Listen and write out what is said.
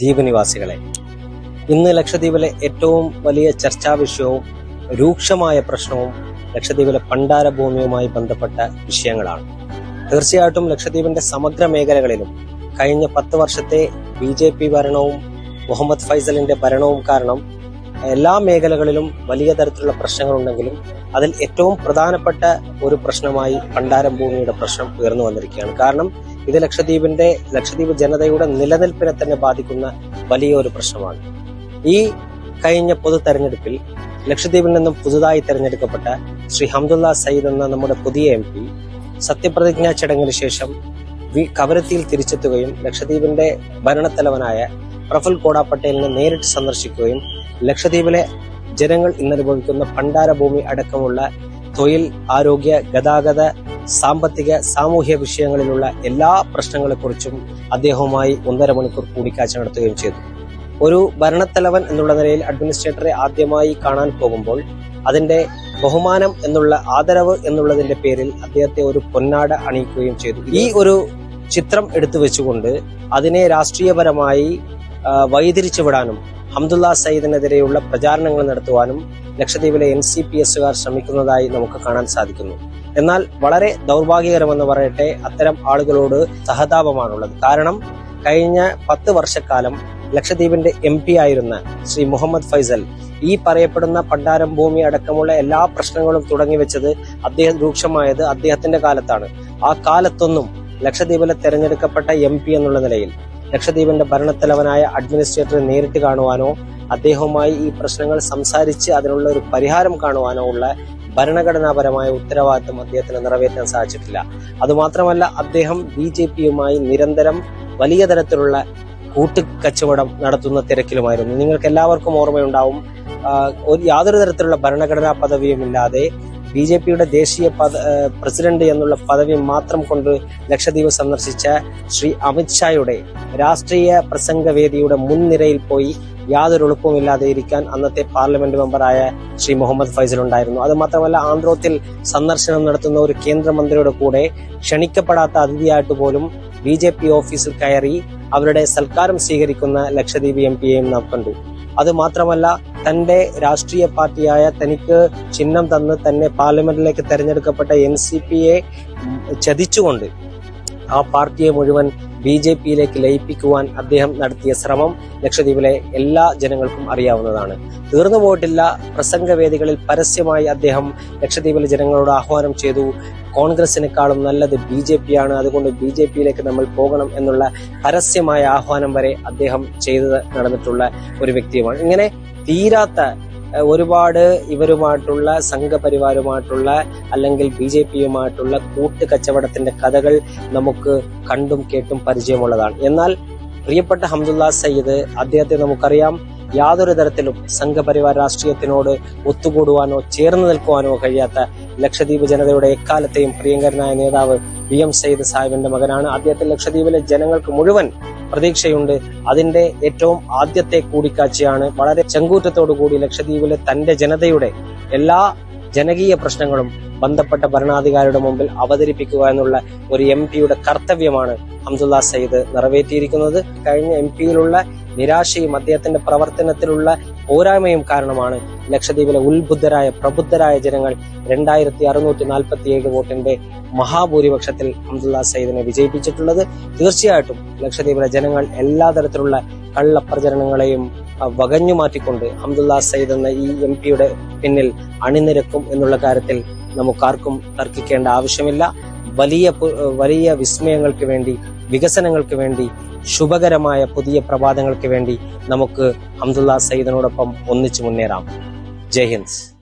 ദ്വീപ് നിവാസികളെ ഇന്ന് ലക്ഷദ്വീപിലെ ഏറ്റവും വലിയ ചർച്ചാ വിഷയവും രൂക്ഷമായ പ്രശ്നവും ലക്ഷദ്വീപിലെ പണ്ടാര ഭൂമിയുമായി ബന്ധപ്പെട്ട വിഷയങ്ങളാണ്. തീർച്ചയായിട്ടും ലക്ഷദ്വീപിന്റെ സമഗ്ര മേഖലകളിലും കഴിഞ്ഞ പത്ത് വർഷത്തെ ബി ജെ പി ഭരണവും മുഹമ്മദ് ഫൈസലിന്റെ ഭരണവും കാരണം എല്ലാ മേഖലകളിലും വലിയ തരത്തിലുള്ള പ്രശ്നങ്ങളുണ്ടെങ്കിലും അതിൽ ഏറ്റവും പ്രധാനപ്പെട്ട ഒരു പ്രശ്നമായി പണ്ടാരം ഭൂമിയുടെ പ്രശ്നം ഉയർന്നു വന്നിരിക്കുകയാണ്. കാരണം ഇത് ലക്ഷദ്വീപിന്റെ ലക്ഷദ്വീപ് ജനതയുടെ നിലനിൽപ്പിനെ തന്നെ ബാധിക്കുന്ന വലിയൊരു പ്രശ്നമാണ്. ഈ കഴിഞ്ഞ പൊതു തെരഞ്ഞെടുപ്പിൽ ലക്ഷദ്വീപിൽ നിന്നും പുതുതായി തെരഞ്ഞെടുക്കപ്പെട്ട ശ്രീ ഹംദുല്ല സയ്യിദ് എന്ന നമ്മുടെ പുതിയ എം പി സത്യപ്രതിജ്ഞാ ചടങ്ങിന് ശേഷം കവരത്തിയിൽ തിരിച്ചെത്തുകയും ലക്ഷദ്വീപിന്റെ ഭരണത്തലവനായ പ്രഫുൽ കോട പട്ടേലിനെ നേരിട്ട് സന്ദർശിക്കുകയും ലക്ഷദ്വീപിലെ ജനങ്ങൾ ഇന്നനുഭവിക്കുന്ന ഭണ്ഡാരഭൂമി അടക്കമുള്ള തൊഴിൽ ആരോഗ്യ ഗതാഗത സാമ്പത്തിക സാമൂഹ്യ വിഷയങ്ങളിലുള്ള എല്ലാ പ്രശ്നങ്ങളെക്കുറിച്ചും അദ്ദേഹവുമായി ഒന്നര മണിക്കൂർ കൂടിക്കാഴ്ച നടത്തുകയും ചെയ്തു. ഒരു ഭരണത്തലവൻ എന്നുള്ള നിലയിൽ അഡ്മിനിസ്ട്രേറ്ററെ ആദ്യമായി കാണാൻ പോകുമ്പോൾ അതിന്റെ ബഹുമാനം എന്നുള്ള ആദരവ് എന്നുള്ളതിന്റെ പേരിൽ അദ്ദേഹത്തെ ഒരു പൊന്നാട അണിയിക്കുകയും ചെയ്തു. ഈ ഒരു ചിത്രം എടുത്തു വെച്ചുകൊണ്ട് അതിനെ രാഷ്ട്രീയപരമായി ആ, വഴിതിരിച്ചു വിടാനും ഹംദുല്ല സയ്യിദിനെതിരെയുള്ള പ്രചാരണങ്ങൾ നടത്തുവാനും ലക്ഷദ്വീപിലെ എൻ സി പി എസുകാർ ശ്രമിക്കുന്നതായി നമുക്ക് കാണാൻ സാധിക്കുന്നു. എന്നാൽ വളരെ ദൗർഭാഗ്യകരമെന്ന് പറയട്ടെ അത്തരം ആളുകളോട് സഹതാപമാണുള്ളത്. കാരണം കഴിഞ്ഞ പത്ത് വർഷക്കാലം ലക്ഷദ്വീപിന്റെ എം പി ആയിരുന്ന ശ്രീ മുഹമ്മദ് ഫൈസൽ ഈ പറയപ്പെടുന്ന പണ്ടാരം ഭൂമി അടക്കമുള്ള എല്ലാ പ്രശ്നങ്ങളും തുടങ്ങി വെച്ചത് അദ്ദേഹം രൂക്ഷമായത് അദ്ദേഹത്തിന്റെ കാലത്താണ്. ആ കാലത്തൊന്നും ലക്ഷദ്വീപിലെ തെരഞ്ഞെടുക്കപ്പെട്ട എം പി എന്നുള്ള നിലയിൽ ലക്ഷദ്വീപിന്റെ ഭരണത്തലവനായ അഡ്മിനിസ്ട്രേറ്ററെ നേരിട്ട് കാണുവാനോ അദ്ദേഹവുമായി ഈ പ്രശ്നങ്ങൾ സംസാരിച്ച് അതിനുള്ള ഒരു പരിഹാരം കാണുവാനോ ഉള്ള ഭരണഘടനാപരമായ ഉത്തരവാദിത്വം അദ്ദേഹത്തിന് നിറവേറ്റാൻ സാധിച്ചിട്ടില്ല. അതുമാത്രമല്ല അദ്ദേഹം ബി ജെ പിയുമായി നിരന്തരം വലിയ തരത്തിലുള്ള കൂട്ടുകച്ചവടം നടത്തുന്ന തിരക്കിലുമായിരുന്നു. നിങ്ങൾക്ക് എല്ലാവർക്കും ഓർമ്മയുണ്ടാവും ഒരു യാതൊരു തരത്തിലുള്ള ഭരണഘടനാ പദവിയുമില്ലാതെ ബി ജെ പിയുടെ ദേശീയ പ്രസിഡന്റ് എന്നുള്ള പദവി മാത്രം കൊണ്ട് ലക്ഷദ്വീപ് സന്ദർശിച്ച ശ്രീ അമിത്ഷായുടെ രാഷ്ട്രീയ പ്രസംഗവേദിയുടെ മുൻനിരയിൽ പോയി യാതൊരു എളുപ്പമില്ലാതെ ഇരിക്കാൻ അന്നത്തെ പാർലമെന്റ് മെമ്പറായ ശ്രീ മുഹമ്മദ് ഫൈസൽ ഉണ്ടായിരുന്നു. അത് മാത്രമല്ല ആന്ധ്രോത്തിൽ സന്ദർശനം നടത്തുന്ന ഒരു കേന്ദ്രമന്ത്രിയുടെ കൂടെ ക്ഷണിക്കപ്പെടാത്ത അതിഥിയായിട്ട് പോലും ബി ഓഫീസിൽ കയറി അവരുടെ സൽക്കാരം സ്വീകരിക്കുന്ന ലക്ഷദ്വീപ് എം പിയെയും നാം കണ്ടു. അത് മാത്രമല്ല തന്റെ രാഷ്ട്രീയ പാർട്ടിയായ തനിക്ക് ചിഹ്നം തന്ന് തന്നെ പാർലമെന്റിലേക്ക് തെരഞ്ഞെടുക്കപ്പെട്ട എൻ സി പിയെ ചതിച്ചുകൊണ്ട് ആ പാർട്ടിയെ മുഴുവൻ ബി ജെ പിയിലേക്ക് ലയിപ്പിക്കുവാൻ അദ്ദേഹം നടത്തിയ ശ്രമം ലക്ഷദ്വീപിലെ എല്ലാ ജനങ്ങൾക്കും അറിയാവുന്നതാണ്. തീർന്നു പോയിട്ടില്ല. പ്രസംഗവേദികളിൽ പരസ്യമായി അദ്ദേഹം ലക്ഷദ്വീപിലെ ജനങ്ങളോട് ആഹ്വാനം ചെയ്തു. കോൺഗ്രസിനേക്കാളും നല്ലത് ബി ജെ പി ആണ് അതുകൊണ്ട് ബി ജെ പിയിലേക്ക് നമ്മൾ പോകണം എന്നുള്ള പരസ്യമായ ആഹ്വാനം വരെ അദ്ദേഹം ചെയ്ത് നടന്നിട്ടുള്ള ഒരു വ്യക്തിയുമാണ്. ഇങ്ങനെ തീരാത്ത ഒരുപാട് ഇവരുമായിട്ടുള്ള സംഘപരിവാരുമായിട്ടുള്ള അല്ലെങ്കിൽ ബി ജെ പിയുമായിട്ടുള്ള കൂട്ടുകച്ചവടത്തിന്റെ കഥകൾ നമുക്ക് കണ്ടും കേട്ടും പരിചയമുള്ളതാണ്. എന്നാൽ പ്രിയപ്പെട്ട ഹംദുല്ല സയ്യിദ് അദ്ദേഹത്തെ നമുക്കറിയാം യാതൊരു തരത്തിലും സംഘപരിവാർ രാഷ്ട്രീയത്തിനോട് ഒത്തുകൂടുവാനോ ചേർന്ന് നിൽക്കുവാനോ കഴിയാത്ത ലക്ഷദ്വീപ് ജനതയുടെ എക്കാലത്തെയും പ്രിയങ്കരനായ നേതാവ് വി എം സയ്യിദ് സാഹിബിന്റെ മകനാണ്. അദ്ദേഹത്തെ ലക്ഷദ്വീപിലെ ജനങ്ങൾക്ക് മുഴുവൻ പ്രതീക്ഷയുണ്ട്. അതിന്റെ ഏറ്റവും ആദ്യത്തെ കൂടിക്കാഴ്ചയാണ് വളരെ ചെങ്കൂറ്റത്തോടു കൂടി ലക്ഷദ്വീപിലെ തന്റെ ജനതയുടെ എല്ലാ ജനകീയ പ്രശ്നങ്ങളും ബന്ധപ്പെട്ട ഭരണാധികാരിയുടെ മുമ്പിൽ അവതരിപ്പിക്കുക എന്നുള്ള ഒരു എം പിയുടെ കർത്തവ്യമാണ് ഹംദുല്ല സയ്യിദ് നിറവേറ്റിയിരിക്കുന്നത്. കഴിഞ്ഞ എം പിയിലുള്ള നിരാശയും അദ്ദേഹത്തിന്റെ പ്രവർത്തനത്തിലുള്ള പോരായ്മയും കാരണമാണ് ലക്ഷദ്വീപിലെ ഉത്ബുദ്ധരായ പ്രബുദ്ധരായ ജനങ്ങൾ രണ്ടായിരത്തി അറുന്നൂറ്റി നാൽപ്പത്തി ഏഴ് വോട്ടിന്റെ മഹാഭൂരിപക്ഷത്തിൽ ഹംദുല്ല സയ്യിദിനെ വിജയിപ്പിച്ചിട്ടുള്ളത്. തീർച്ചയായിട്ടും ലക്ഷദ്വീപിലെ ജനങ്ങൾ എല്ലാ തരത്തിലുള്ള കള്ളപ്രചരണങ്ങളെയും വകഞ്ഞു മാറ്റിക്കൊണ്ട് ഹംദുല്ല സയ്യിദ് എന്ന ഈ എം പിയുടെ പിന്നിൽ അണിനിരക്കും എന്നുള്ള കാര്യത്തിൽ നമുക്കാർക്കും തർക്കിക്കേണ്ട ആവശ്യമില്ല. വലിയ വലിയ വിസ്മയങ്ങൾക്ക് വേണ്ടി വികസനങ്ങൾക്ക് വേണ്ടി ശുഭകരമായ പുതിയ പ്രഭാതങ്ങൾക്ക് വേണ്ടി നമുക്ക് അബ്ദുല്ല സയ്യിദിനോടൊപ്പം ഒന്നിച്ചു മുന്നേറാം. ജയ് ഹിന്ദ്.